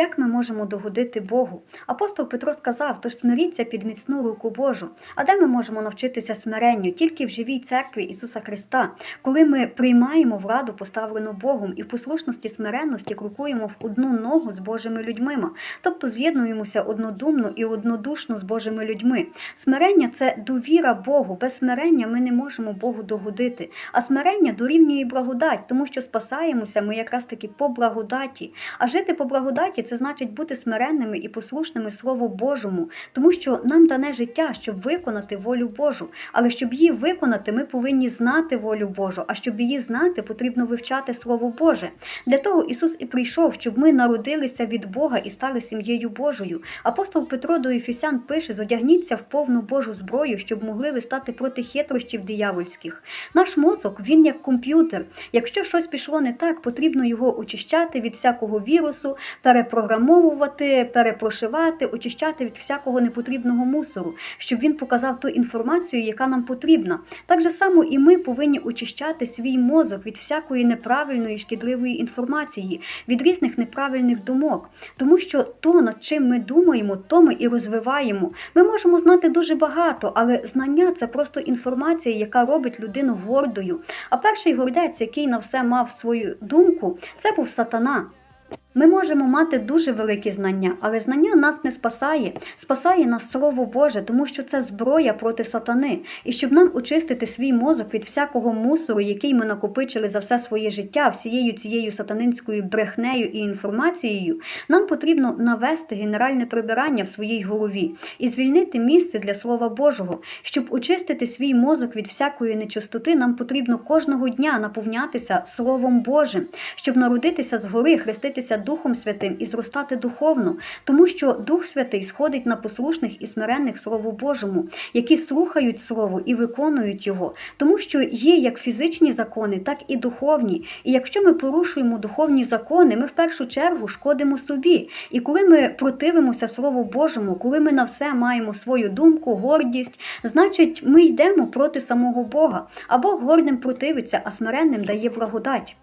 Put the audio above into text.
Як ми можемо догодити Богу? Апостол Петро сказав: тож смиріться під міцну руку Божу. А де ми можемо навчитися смиренню? Тільки в живій церкві Ісуса Христа, коли ми приймаємо владу, поставлену Богом, і в послушності смиренності крокуємо в одну ногу з Божими людьми, тобто з'єднуємося однодумно і однодушно з Божими людьми. Смирення це довіра Богу. Без смирення ми не можемо Богу догодити. А смирення дорівнює благодать, тому що спасаємося ми якраз таки по благодаті. А жити по благодаті це значить бути смиренними і послушними Слову Божому, тому що нам дане життя, щоб виконати волю Божу. Але щоб її виконати, ми повинні знати волю Божу. А щоб її знати, потрібно вивчати Слово Боже. Для того Ісус і прийшов, щоб ми народилися від Бога і стали сім'єю Божою. Апостол Петро до Ефесян пише: зодягніться в повну Божу зброю, щоб могли ви стати проти хитрощів диявольських. Наш мозок він як комп'ютер. Якщо щось пішло не так, потрібно його очищати від всякого вірусу, перепрограмовувати, перепрошивати, очищати від всякого непотрібного мусору, щоб він показав ту інформацію, яка нам потрібна. Так же само і ми повинні очищати свій мозок від всякої неправильної шкідливої інформації, від різних неправильних думок, тому що то, над чим ми думаємо, то ми і розвиваємо. Ми можемо знати дуже багато, але знання це просто інформація, яка робить людину гордою. А перший гордець, який на все мав свою думку, це був сатана. Ми можемо мати дуже великі знання, але знання нас не спасає. Спасає нас Слово Боже, тому що це зброя проти сатани. І щоб нам очистити свій мозок від всякого мусору, який ми накопичили за все своє життя, всією цією сатанинською брехнею і інформацією, нам потрібно навести генеральне прибирання в своїй голові і звільнити місце для Слова Божого. Щоб очистити свій мозок від всякої нечистоти, нам потрібно кожного дня наповнятися Словом Божим, щоб народитися згори, хреститися Духом Святим і зростати духовно, тому що Дух Святий сходить на послушних і смиренних Слову Божому, які слухають Слово і виконують його, тому що є як фізичні закони, так і духовні. І якщо ми порушуємо духовні закони, ми в першу чергу шкодимо собі. І коли ми противимося Слову Божому, коли ми на все маємо свою думку, гордість, значить ми йдемо проти самого Бога. А Бог гордим противиться, а смиренним дає благодать.